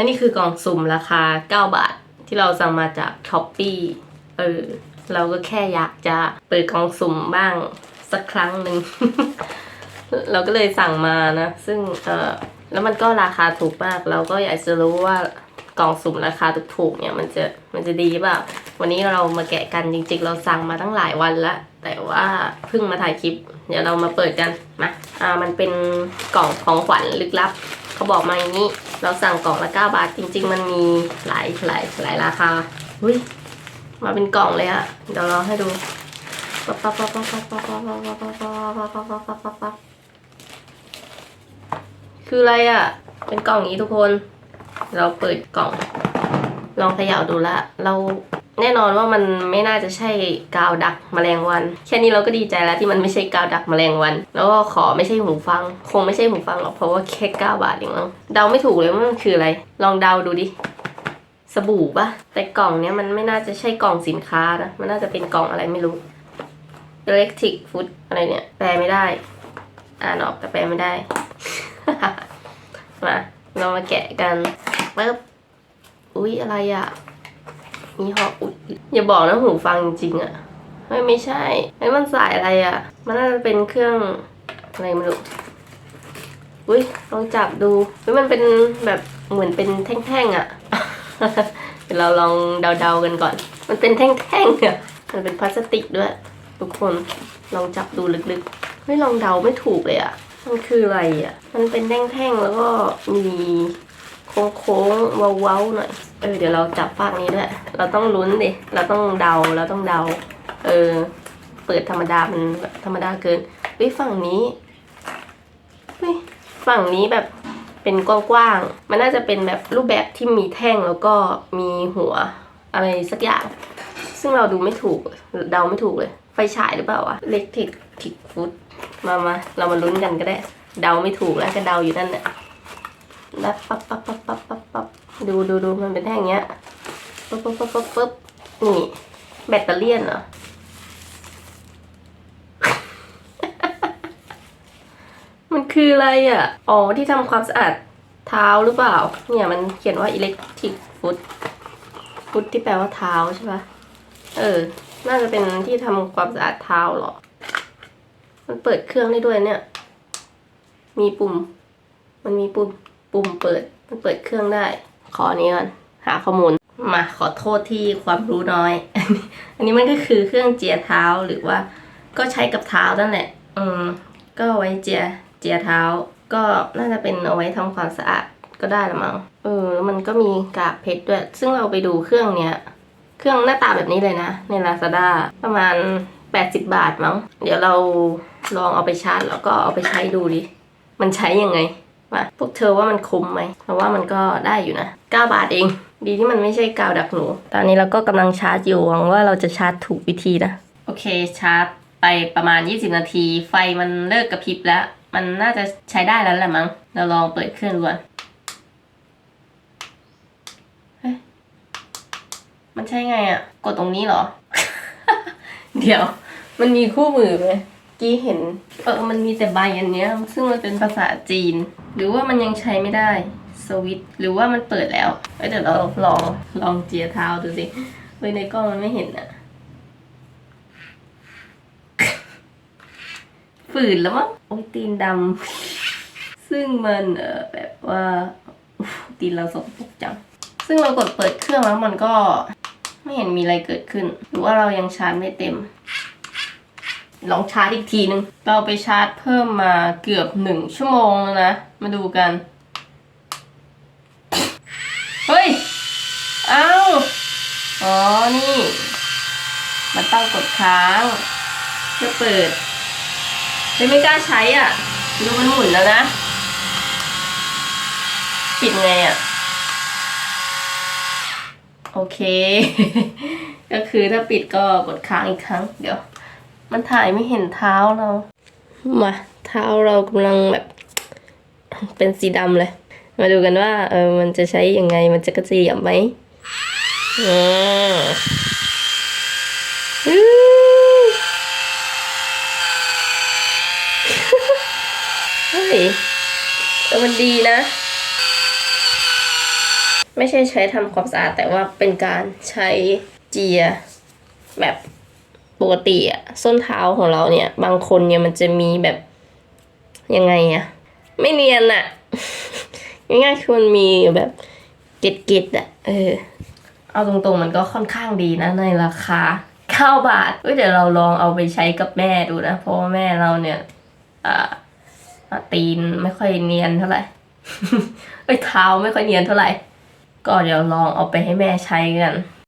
และนี่คือกล่องสุ่มราคา 9 บาท ที่เราสั่งมาจากช้อปปี้เออเราก็แค่อยากจะเปิดกล่องสุ่มบ้างสักครั้งหนึ่ง เราก็เลยสั่งมานะ ซึ่งเออแล้วมันก็ราคาถูกมาก เราก็อยากจะรู้ว่ากล่องสุ่มราคาถูกๆเนี่ยมันจะมันจะดีเปล่าวันนี้เรามาแกะกันจริง ๆ เราสั่งมาตั้งหลายวันแล้วแต่ว่าเพิ่งมาถ่ายคลิป เดี๋ยวเรามาเปิดกันมาอ่ามันเป็นกล่องของขวัญลึกลับ เขาบอกมาอย่างนี้ เราสั่งกล่องละ 9 บาท จริง ๆ มันมีหลายหลายหลายราคาอุ้ยมาเป็นกล่องเลยอะเดี๋ยวเราให้ดูปั๊บปั๊บปั๊บปั๊บปั๊บปั๊บปั๊บปั๊บปั๊บปั๊บปั๊บปั๊บปั๊บปั๊บคืออะไรอะเป็นกล่องอย่างนี้ทุกคน เราเปิดกล่อง ลองเขย่าดูละ เรา แน่นอนว่ามันไม่น่าจะใช่กาวดักแมลงวัน แค่นี้เราก็ดีใจแล้วที่มันไม่ใช่กาวดักแมลงวัน แล้วก็ขอไม่ใช่หูฟัง คงไม่ใช่หูฟังหรอกเพราะว่าแค่เก้าบาทเองมั้งเดาไม่ถูกเลยว่ามันคืออะไร ลองเดาดูดิสบู่ปะแต่กล่องเนี้ยมันไม่น่าจะใช่กล่องสินค้านะมันน่าจะเป็นกล่องอะไรไม่รู้ electric food อะไรเนี่ย แปลไม่ได้ อ่านออกแต่แปลไม่ได้ มาเรามาแกะกันปึ๊บอุ๊ยอะไรอะ่ะ มีหออุ๊ยอย่าบอกนะหูฟังจริงๆอะ่ะไม่ไม่ใช่ไอ้มันสายอะไรอะ่ะมันน่าจะเป็นเครื่องอะไรไม่รู้อุ้ยลองจับดูเฮ้ยมันเป็นแบบเหมือนเป็นแท่งๆอะ่ะเดี๋ยวเราลองเดาๆกันก่อน มันเป็นแท่งๆอะมันเป็นพลาสติกด้วย ทุกคนลองจับดูลึกๆ ไม่ลองเดาไม่ถูกเลยอะ่ะมันคืออะไรอะ่ะมันเป็นแท่งๆแล้วก็มี โค้งๆเว้าๆหน่อยเออเดี๋ยวเราจับฝากนี้ด้วย เราต้องลุ้นดิเราต้องเดาเราต้องเดา เออ เปิดธรรมดามันแบบธรรมดาเกินเฮ้ยฝั่งนี้เฮ้ยฝั่งนี้แบบเป็นกว้างๆมันน่าจะเป็นแบบรูปแบบที่มีแท่งแล้วก็มีหัวอะไรสักอย่าง ซึ่งเราดูไม่ถูกเดาไม่ถูกเลย ไฟฉายหรือเปล่าวะเล็กทิกทิกฟุตมามาเรามาลุ้นกันก็ได้ เดาไม่ถูกแล้วก็เดาอยู่นั่นแหละ แล้วปั๊บปั๊บปั๊บปั๊บปั๊บปั๊บดูดูดูมันเป็นแท่งเงี้ยปั๊บปั๊บปั๊บปั๊บปั๊บนี่แบตเตอรี่นเหรอมันคืออะไรอะ อ๋อที่ทำความสะอาดเท้าหรือเปล่า เนี่ยมันเขียนว่า electric foot foot ที่แปลว่าเท้าใช่ปะเออ น่าจะเป็นที่ทำความสะอาดเท้าหรอ มันเปิดเครื่องได้ด้วยเนี่ย มีปุ่ม มันมีปุ่ม ปุ่มเปิดมันเปิดเครื่องได้ ขออันนี้ก่อนหาข้อมูลมาขอโทษที่ความรู้น้อยอันนี้มันก็คือเครื่องเจียเท้าหรือว่า ก็ใช้กับเท้านั่นแหละ อืม ก็ไว้เจียเจียเท้า ก็น่าจะเป็นเอาไว้ทำความสะอาดก็ได้ละมั้งเออแล้วมันก็มีกากเพชรด้วย ซึ่งเราไปดูเครื่องเนี้ย เครื่องหน้าตาแบบนี้เลยนะ ใน Lazada ประมาณ 80 บาทมั้ง เดี๋ยวเราลองเอาไปชาร์จ แล้วก็เอาไปใช้ดูดิ มันใช้ยังไง มาพวกเธอว่ามันคุ้มไหมเพราะว่ามันก็ได้อยู่นะ 9 บาทเอง ดีที่มันไม่ใช่กาวดักหนู ตอนนี้เราก็กำลังชาร์จอยู่หวังว่าเราจะชาร์จถูกวิธีนะ โอเคชาร์จไปประมาณ 20 นาที ไฟมันเลิกกระพริบแล้ว มันน่าจะใช้ได้แล้วแหละมั้ง เราลองเปิดเครื่องดูก่อนเฮ้ยมันใช่ไงอะ่ะ กดตรงนี้เหรอ เดี๋ยว มันมีคู่มือไหม กี้เห็น เออ มันมีแต่ใบอันเนี้ย ซึ่งมันเป็นภาษาจีน หรือว่ามันยังใช้ไม่ได้ สวิต หรือว่ามันเปิดแล้วเอ้ยเดี๋ยวเราลอง ลองเจียเท้าดูสิเฮ้ยในกล้องมันไม่เห็นอะฝืนแล้วมั้ง โอ้ยตีนดำ ซึ่งมันเออแบบว่าตีนเราสกปรกจัง ซึ่งเรากดเปิดเครื่องแล้วมันก็ไม่เห็นมีอะไรเกิดขึ้น หรือว่าเรายังชาร์จไม่เต็ม ลองชาร์จอีกทีนึง เราไปชาร์จเพิ่มมาเกือบหนึ่งชั่วโมงแล้วนะ มาดูกัน เฮ้ยเอ้าอ๋อ นี่ มันต้องกดค้างเพื่อเปิดไม่ไม่กล้าใช้อะ ดูมันหมุนแล้วนะ ปิดไงอะ โอเค ก็คือถ้าปิดก็กดค้างอีกครั้ง เดี๋ยว มันถ่ายไม่เห็นเท้าเรา มาเท้าเรากำลังแบบเป็นสีดำเลย มาดูกันว่าเออมันจะใช้ยังไงมันจะกระเจียบไหมอ่าเฮ้ยเออมันดีนะ ไม่ใช่ใช้ทำความสะอาดแต่ว่าเป็นการใช้เจียแบบ ปกติอะส้นเท้าของเราเนี่ย บางคนเนี่ยมันจะมีแบบยังไงอะไม่เนียนอะง่ายๆคือมันมีแบบเกล็ดๆอะเออ เอาตรงๆมันก็ค่อนข้างดีนะในราคา9บาทเ้ยเดี๋ยวเราลองเอาไปใช้กับแม่ดูนะ เพราะว่าแม่เราเนี่ยอ่าตีนไม่ค่อยเนียนเท่าไหร่เอ้ยเท้าไม่ค่อยเนียนเท่าไหร่ ก็เดี๋ยวลองเอาไปให้แม่ใช้กัน